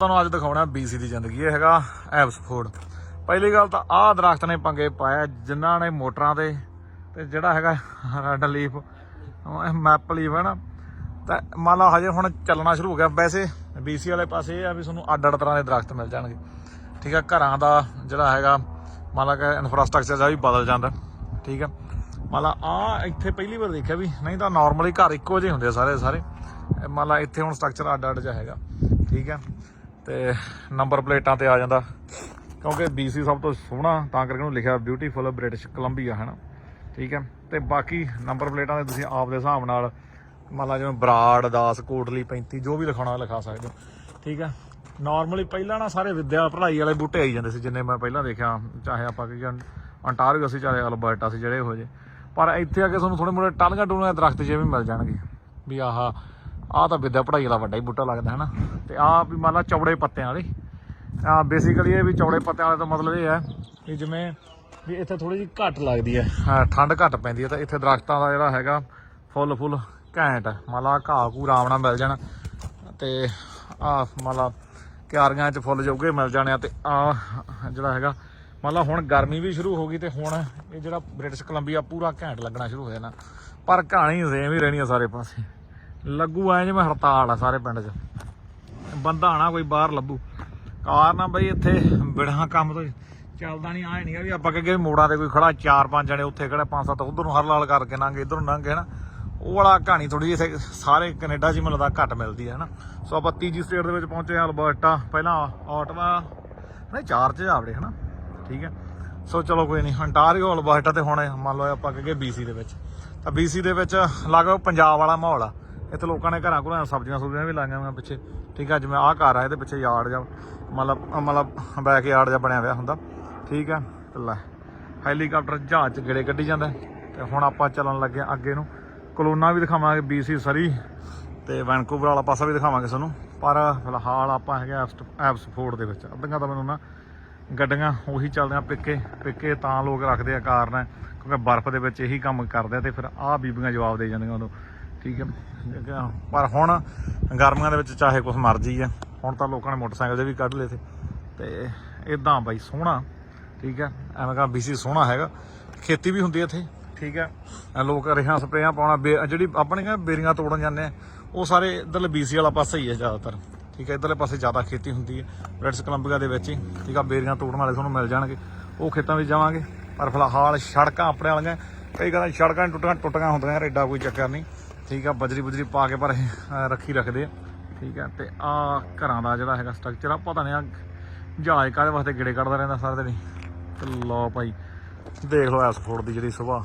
ਤੁਹਾਨੂੰ ਅੱਜ ਦਿਖਾਉਣਾ BC ਦੀ ਜ਼ਿੰਦਗੀ, ਇਹ ਹੈਗਾ ਐਬਸਫੋਰਡ ਪਹਿਲੀ ਗੱਲ ਤਾਂ ਆਹ ਦਰਖਤ ਨੇ ਪੰਗੇ ਪਾਇਆ ਜਿਨ੍ਹਾਂ ਨੇ ਮੋਟਰਾਂ ਤੇ ਤੇ ਜਿਹੜਾ ਹੈਗਾ ਰੈੱਡ ਲੀਫ ਮੈਪਲ ਲੀਫ ਹੈ ਨਾ, ਤਾਂ ਮੰਨ ਲਾ ਹਜੇ ਹੁਣ ਚੱਲਣਾ ਸ਼ੁਰੂ ਹੋ ਗਿਆ। ਵੈਸੇ BC ਵਾਲੇ ਪਾਸੇ ਇਹ ਆ ਵੀ ਤੁਹਾਨੂੰ ਅੱਡ ਅੱਡ ਤਰ੍ਹਾਂ ਦੇ ਦਰਖਤ ਮਿਲ ਜਾਣਗੇ। ਠੀਕ ਆ ਘਰਾਂ ਦਾ ਜਿਹੜਾ ਹੈਗਾ, ਮੰਨ ਲਾ ਕਿ ਇਨਫਰਾਸਟ੍ਰਕਚਰ ਦਾ ਵੀ ਬਦਲ ਜਾਂਦਾ, ਠੀਕ ਆ ਮੰਨ ਲਾ ਆ ਇੱਥੇ ਪਹਿਲੀ ਵਾਰ ਦੇਖਿਆ ਵੀ, ਨਹੀਂ ਤਾਂ ਨਾਰਮਲੀ ਘਰ ਇੱਕੋ ਜਿਹੇ ਹੁੰਦੇ ਆ ਸਾਰੇ ਸਾਰੇ। ਮੰਨ ਲਾ ਇੱਥੇ ਹੁਣ ਸਟਰਕਚਰ ਅੱਡ ਅੱਡ ਜਿਹਾ ਹੈਗਾ, ਠੀਕ ਆ ਤੇ ਨੰਬਰ ਪਲੇਟਾਂ ਤੇ ਆ ਜਾਂਦਾ। ਕਿਉਂਕਿ BC ਸਭ ਤੋਂ ਸੋਹਣਾ, ਤਾਂ ਕਰਕੇ ਉਹਨੂੰ ਲਿਖਿਆ ਬਿਊਟੀਫੁਲ ਬ੍ਰਿਟਿਸ਼ ਕੋਲੰਬੀਆ ਹੈ ਨਾ ਠੀਕ ਹੈ? ਤੇ ਬਾਕੀ ਨੰਬਰ ਪਲੇਟਾਂ ਦੇ ਤੁਸੀਂ ਆਪ ਦੇ ਹਿਸਾਬ ਨਾਲ, ਮੰਨ ਲਾ ਜਿਵੇਂ ਬਰਾੜ 10 ਕੋਟਲੀ 35 ਜੋ ਵੀ ਲਿਖਾਉਣਾ ਲਿਖਾ ਸਕਦੇ ਹੋ। ਠੀਕ ਹੈ? ਨਾਰਮਲੀ ਪਹਿਲਾਂ ਨਾ ਸਾਰੇ ਵਿਦਿਆ ਪੜ੍ਹਾਈ ਵਾਲੇ ਬੂਟੇ ਆਈ ਜਾਂਦੇ ਸੀ, ਜਿੰਨੇ ਮੈਂ ਪਹਿਲਾਂ ਦੇਖਿਆ, ਚਾਹੇ ਆਪਾਂ ਕਿ ਅੰਟਾਰੀਓ ਸੀ, ਚਾਹੇ ਅਲਬਰਟਾ ਸੀ, ਜਿਹੜੇ ਇਹੋ ਜੇ ਪਰ ਇੱਥੇ ਆ ਕੇ ਤੁਹਾਨੂੰ ਥੋੜੇ ਮੋੜੇ ਟਾਲੀਆਂ ਟੂਲੀਆਂ ਦਰਖਤ ਜਿਵੇਂ ਮਿਲ ਜਾਣਗੇ। ਵੀ ਆਹ ਆਹ ਤਾਂ ਵਿਦਿਆ ਪੜ੍ਹਾਈ ਵਾਲਾ ਵੱਡਾ ਹੀ ਬੂਟਾ ਲੱਗਦਾ ਹੈ ਨਾ ਤੇ ਆਹ ਵੀ ਮੰਨ ਲਾ ਚੌੜੇ ਪੱਤਿਆਂ ਵਾਲੇ। ਆ ਬੇਸਿਕਲੀ ਇਹ ਵੀ ਚੌੜੇ ਪੱਤਿਆਂ ਵਾਲੇ ਦਾ ਮਤਲਬ ਇਹ ਹੈ ਕਿ ਜਿਵੇਂ ਵੀ ਇੱਥੇ ਥੋੜੀ ਜਿਹੀ ਘੱਟ ਲੱਗਦੀ ਹੈ। ਹਾਂ, ਠੰਡ ਘੱਟ ਪੈਂਦੀ ਹੈ ਤਾਂ ਇੱਥੇ ਦਰਖਤਾਂ ਦਾ ਜਿਹੜਾ ਹੈਗਾ ਫੁੱਲ ਫੁੱਲ ਘੈਂਟ। ਹੈ। ਮੰਨ ਲਾ ਘਾਹ ਘੂ ਆਰਾਮ ਨਾਲ ਮਿਲ ਜਾਣਾ ਤੇ ਆ ਮੰਨ ਲਾ ਕਿਆਰੀਆਂ 'ਚ ਫੁੱਲ ਜੋਗੇ ਮਿਲ ਜਾਣੇ ਆ ਤੇ ਆ ਜਿਹੜਾ ਹੈਗਾ ਮੰਨ ਲਾ ਹੁਣ ਗਰਮੀ ਵੀ ਸ਼ੁਰੂ ਹੋ ਗਈ ਤੇ ਹੁਣ ਇਹ ਜਿਹੜਾ ਬ੍ਰਿਟਿਸ਼ ਕੋਲੰਬੀਆ ਪੂਰਾ ਘੈਂਟ ਲੱਗਣਾ ਸ਼ੁਰੂ ਹੋ ਜਾਣਾ। ਪਰ ਕਹਾਣੀ ਸੇਮ ਹੀ ਰਹਿਣੀ ਆ ਸਾਰੇ ਪਾਸੇ। ਲੱਗੂ ਐ ਜਿਵੇਂ ਹੜਤਾਲ ਆ ਸਾਰੇ ਪਿੰਡ 'ਚ। ਬੰਦਾ ਆਣਾ ਕੋਈ ਬਾਹਰ ਲੱਭੂ। ਕਾਰਨ ਆ ਬਈ ਇੱਥੇ ਬਿੜਾਂ ਕੰਮ ਤੋਂ ਚੱਲਦਾ ਨਹੀਂ ਆਏ ਨਹੀਂਗਾ ਵੀ ਆਪਾਂ ਕਹੇ ਮੋੜਾਂ ਤੇ ਕੋਈ ਖੜਾ, ਚਾਰ ਪੰਜ ਜਣੇ ਉੱਥੇ ਖੜੇ, ਪੰਜ ਸੱਤ ਉਧਰ ਨੂੰ ਹਰ ਲਾਲ ਕਰਕੇ ਲੰਘ, ਇਧਰ ਨੂੰ ਲੰਘ ਨਾ ਉਹ ਵਾਲਾ ਕਹਾਣੀ ਥੋੜੀ ਜਿਹੀ ਸਾਰੇ ਕੈਨੇਡਾ 'ਚ ਮੈਨੂੰ ਲੱਗਦਾ ਘੱਟ ਮਿਲਦੀ ਹੈ ਹਨਾ। ਸੋ ਆਪਾਂ ਤੀਜੀ ਸਟੇਟ ਦੇ ਵਿੱਚ ਪਹੁੰਚੇ ਹਾਂ, ਅਲਬਰਟਾ। ਪਹਿਲਾਂ ਆਟਵਾ ਨਹੀਂ, ਚਾਰ 'ਚ ਜਾਵੜੇ ਹਨਾ। ਠੀਕ ਹੈ। ਸੋ ਚਲੋ ਕੋਈ ਨਹੀਂ ਅੰਟਾਰੀਓ, ਅਲਬਰਟਾ ਤੇ ਹੁਣ ਮੰਨ ਲਓ ਆਪਾਂ ਕਹੇ BC ਦੇ ਵਿੱਚ। ਤਾਂ BC ਦੇ ਵਿੱਚ ਲਗਭਗ ਪੰਜਾਬ ਵਾਲਾ ਮਾਹੌਲ ਆ। ਇੱਥੇ ਲੋਕਾਂ ਨੇ ਘਰਾਂ ਘਰਾਂ ਸਬਜ਼ੀਆਂ ਸੁਬਜ਼ੀਆਂ ਵੀ ਲਾਈਆਂ ਹੋਈਆਂ ਪਿੱਛੇ। ਠੀਕ ਆ ਜਿਵੇਂ ਆਹ ਘਰ ਆ, ਇਹਦੇ ਪਿੱਛੇ ਯਾਰਡ ਜਾਂ ਮਤਲਬ ਮਤਲਬ ਬੈਕ ਯਾਰਡ ਜਾਂ ਬਣਿਆ ਹੋਇਆ ਹੁੰਦਾ। ਠੀਕ ਆ, ਤੇ ਲੈ, ਹੈਲੀਕਾਪਟਰ ਜਹਾਜ਼ ਚ ਗੇੜੇ ਕੱਢੀ ਜਾਂਦਾ ਤੇ ਹੁਣ ਆਪਾਂ ਚੱਲਣ ਲੱਗੇ ਹਾਂ ਅੱਗੇ ਨੂੰ। ਕਲੋਨਾ ਵੀ ਦਿਖਾਵਾਂਗੇ BC ਸਰੀ ਤੇ ਵੈਨਕੂਵਰ ਵਾਲਾ ਪਾਸਾ ਵੀ ਦਿਖਾਵਾਂਗੇ ਤੁਹਾਨੂੰ। ਪਰ ਫਿਲਹਾਲ ਆਪਾਂ ਹੈਗੇ ਐਪਸਫੋਰਡ ਦੇ ਵਿੱਚ। ਅੱਧੀਆਂ ਤਾਂ ਮੈਨੂੰ ਨਾ ਗੱਡੀਆਂ ਉਹੀ ਚੱਲਦੀਆਂ ਪਿੱਕੇ ਪਿੱਕੇ ਤਾਂ ਲੋਕ ਰੱਖਦੇ ਆ ਕਾਰਨ, ਕਿਉਂਕਿ ਬਰਫ਼ ਦੇ ਵਿੱਚ ਇਹੀ ਕੰਮ ਕਰਦੇ ਆ ਤੇ ਫਿਰ ਆਹ ਬੀਬੀਆਂ ਜਵਾਬ ਦੇ ਜਾਂਦੀਆਂ ਉਹਨੂੰ ਠੀਕ ਹੈ। ਪਰ ਹੁਣ ਗਰਮੀਆਂ ਦੇ ਵਿੱਚ ਚਾਹੇ ਕੁਛ ਮਰਜ਼ੀ ਆ ਹੁਣ ਤਾਂ ਲੋਕਾਂ ਨੇ ਮੋਟਰਸਾਈਕਲ ਦੇ ਵੀ ਕੱਢ ਲਏ ਤੇ ਤੇ ਇਦਾਂ ਬਾਈ ਸੋਹਣਾ, ਠੀਕ ਹੈ। ਐਵੇਂ ਕਹਾਂ BC ਸੋਹਣਾ ਹੈਗਾ। ਖੇਤੀ ਵੀ ਹੁੰਦੀ ਇੱਥੇ, ਠੀਕ ਹੈ। ਲੋਕ ਰੇਹਾਂ ਸਪਰੇਆਂ ਪਾਉਣਾ, ਬੇ- ਜਿਹੜੀ ਆਪਣੇ ਕਹਿੰਦੇ ਬੇਰੀਆਂ ਤੋੜਨ ਜਾਂਦੇ ਆ, ਉਹ ਸਾਰੇ ਇਧਰਲੇ BC ਵਾਲਾ ਪਾਸਾ ਹੀ ਹੈ ਜ਼ਿਆਦਾਤਰ, ਠੀਕ ਹੈ। ਇਧਰਲੇ ਪਾਸੇ ਜ਼ਿਆਦਾ ਖੇਤੀ ਹੁੰਦੀ ਹੈ। ਬ੍ਰਿਟਿਸ਼ ਕੋਲੰਬੀਆ ਦੇ ਵਿੱਚ ਹੀ, ਠੀਕ ਆ, ਬੇਰੀਆਂ ਤੋੜਨ ਵਾਲੇ ਤੁਹਾਨੂੰ ਮਿਲ ਜਾਣਗੇ। ਉਹ ਖੇਤਾਂ ਵਿੱਚ ਜਾਵਾਂਗੇ। ਪਰ ਫਿਲਹਾਲ ਸੜਕਾਂ ਆਪਣੇ ਵਾਲੀਆਂ, ਕਈ ਕਹਿੰਦਾ ਸੜਕਾਂ ਟੁੱਟੀਆਂ ਟੁੱਟੀਆਂ ਹੁੰਦੀਆਂ ਯਾਰ ਐਡਾ ਕੋਈ ਚੱਕਰ ਨਹੀਂ। ਠੀਕ ਆ, ਬਜਰੀ ਬੁਜਰੀ ਪਾ ਕੇ ਪਰ ਰੱਖੀ ਰੱਖਦੇ ਆ। ਠੀਕ ਆ, ਤੇ ਆ ਘਰਾਂ ਦਾ ਜਿਹੜਾ ਹੈਗਾ ਸਟਰਕਚਰ ਆ, ਪਤਾ ਨਹੀਂ ਆ ਜਹਾਜ਼ ਕਾਹਦੇ ਵਾਸਤੇ ਗਿੜੇ ਕੱਢਦਾ ਰਹਿੰਦਾ ਸਾਰਾ ਦਿਨ ਤੇ ਲਓ ਭਾਈ, ਦੇਖ ਲਓ ਐਸ ਐਸਫੋਰਡ ਦੀ ਜਿਹੜੀ ਸੁਭਾ